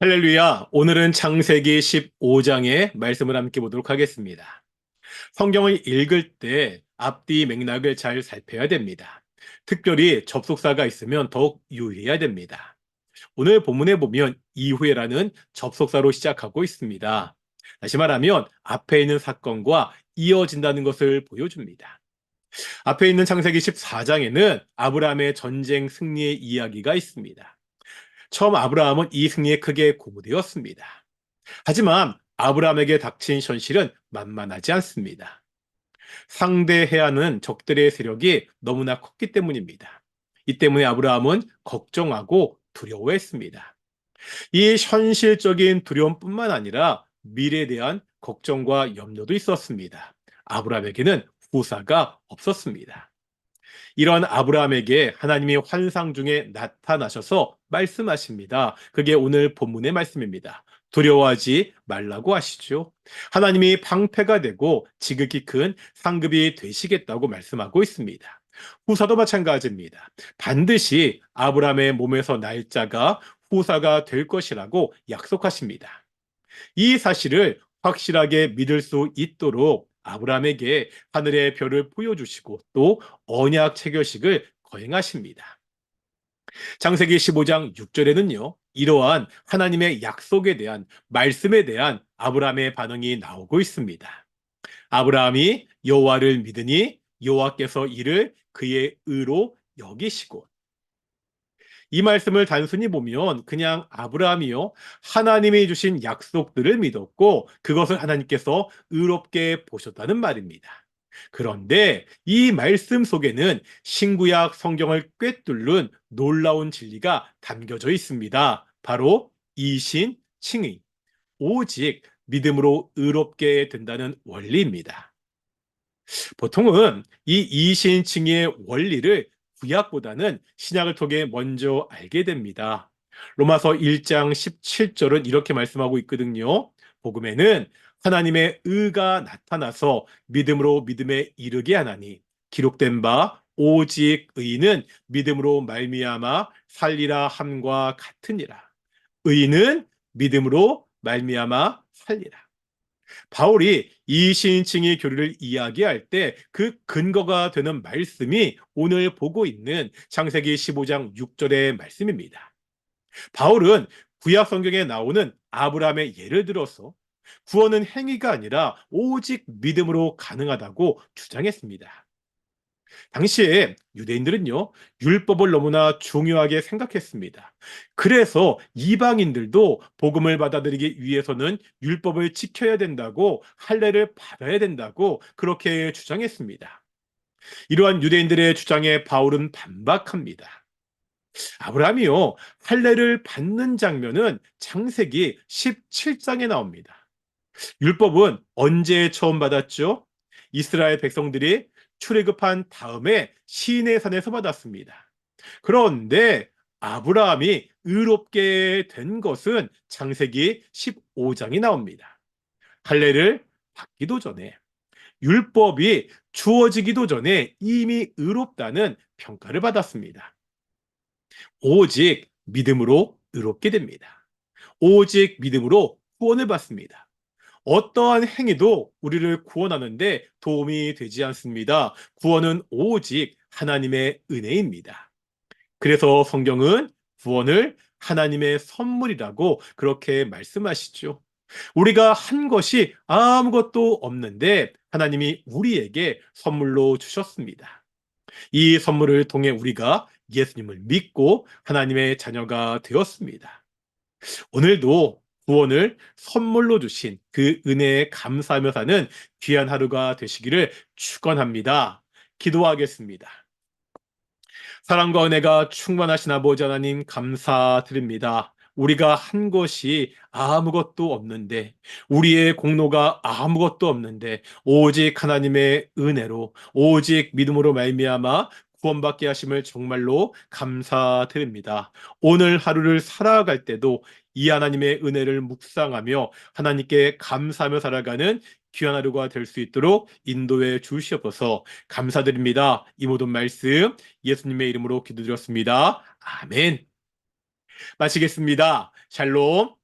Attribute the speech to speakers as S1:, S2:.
S1: 할렐루야. 오늘은 창세기 15장의 말씀을 함께 보도록 하겠습니다. 성경을 읽을 때 앞뒤 맥락을 잘 살펴야 됩니다. 특별히 접속사가 있으면 더욱 유의해야 됩니다. 오늘 본문에 보면 이후에라는 접속사로 시작하고 있습니다. 다시 말하면 앞에 있는 사건과 이어진다는 것을 보여줍니다. 앞에 있는 창세기 14장에는 아브라함의 전쟁 승리의 이야기가 있습니다. 처음 아브라함은 이 승리에 크게 고무되었습니다. 하지만 아브라함에게 닥친 현실은 만만하지 않습니다. 상대해야 하는 적들의 세력이 너무나 컸기 때문입니다. 이 때문에 아브라함은 걱정하고 두려워했습니다. 이 현실적인 두려움뿐만 아니라 미래에 대한 걱정과 염려도 있었습니다. 아브라함에게는 후사가 없었습니다. 이런 아브라함에게 하나님이 환상 중에 나타나셔서 말씀하십니다. 그게 오늘 본문의 말씀입니다. 두려워하지 말라고 하시죠. 하나님이 방패가 되고 지극히 큰 상급이 되시겠다고 말씀하고 있습니다. 후사도 마찬가지입니다. 반드시 아브라함의 몸에서 날짜가 후사가 될 것이라고 약속하십니다. 이 사실을 확실하게 믿을 수 있도록 아브라함에게 하늘의 별을 보여주시고 또 언약 체결식을 거행하십니다. 창세기 15장 6절에는요, 이러한 하나님의 약속에 대한 말씀에 대한 아브라함의 반응이 나오고 있습니다. 아브라함이 여호와를 믿으니 여호와께서 이를 그의 의로 여기시고 이 말씀을 단순히 보면 그냥 아브라함이요 하나님이 주신 약속들을 믿었고 그것을 하나님께서 의롭게 보셨다는 말입니다. 그런데 이 말씀 속에는 신구약 성경을 꿰뚫는 놀라운 진리가 담겨져 있습니다. 바로 이신 칭의, 오직 믿음으로 의롭게 된다는 원리입니다. 보통은 이 이신칭의 원리를 구약보다는 신약을 통해 먼저 알게 됩니다. 로마서 1장 17절은 이렇게 말씀하고 있거든요. 복음에는 하나님의 의가 나타나서 믿음으로 믿음에 이르게 하나니 기록된 바 오직 의는 믿음으로 말미암아 살리라 함과 같으니라. 의는 믿음으로 말미암아 살리라. 바울이 이신칭의 교리를 이야기할 때 그 근거가 되는 말씀이 오늘 보고 있는 창세기 15장 6절의 말씀입니다. 바울은 구약 성경에 나오는 아브라함의 예를 들어서 구원은 행위가 아니라 오직 믿음으로 가능하다고 주장했습니다. 당시에 유대인들은요, 율법을 너무나 중요하게 생각했습니다. 그래서 이방인들도 복음을 받아들이기 위해서는 율법을 지켜야 된다고 할례를 받아야 된다고 그렇게 주장했습니다. 이러한 유대인들의 주장에 바울은 반박합니다. 아브라함이요, 할례를 받는 장면은 창세기 17장에 나옵니다. 율법은 언제 처음 받았죠? 이스라엘 백성들이 출애굽한 다음에 시내 산에서 받았습니다. 그런데 아브라함이 의롭게 된 것은 창세기 15장이 나옵니다. 할례를 받기도 전에 율법이 주어지기도 전에 이미 의롭다는 평가를 받았습니다. 오직 믿음으로 의롭게 됩니다. 오직 믿음으로 구원을 받습니다. 어떠한 행위도 우리를 구원하는데 도움이 되지 않습니다. 구원은 오직 하나님의 은혜입니다. 그래서 성경은 구원을 하나님의 선물이라고 그렇게 말씀하시죠. 우리가 한 것이 아무것도 없는데 하나님이 우리에게 선물로 주셨습니다. 이 선물을 통해 우리가 예수님을 믿고 하나님의 자녀가 되었습니다. 오늘도 구원을 선물로 주신 그 은혜에 감사하며 사는 귀한 하루가 되시기를 축원합니다. 기도하겠습니다. 사랑과 은혜가 충만하신 아버지 하나님 감사드립니다. 우리가 한 것이 아무것도 없는데, 우리의 공로가 아무것도 없는데, 오직 하나님의 은혜로, 오직 믿음으로 말미암아 구원받게 하심을 정말로 감사드립니다. 오늘 하루를 살아갈 때도 이 하나님의 은혜를 묵상하며 하나님께 감사하며 살아가는 귀한 하루가 될 수 있도록 인도해 주시옵소서 감사드립니다. 이 모든 말씀 예수님의 이름으로 기도드렸습니다. 아멘. 마치겠습니다. 샬롬.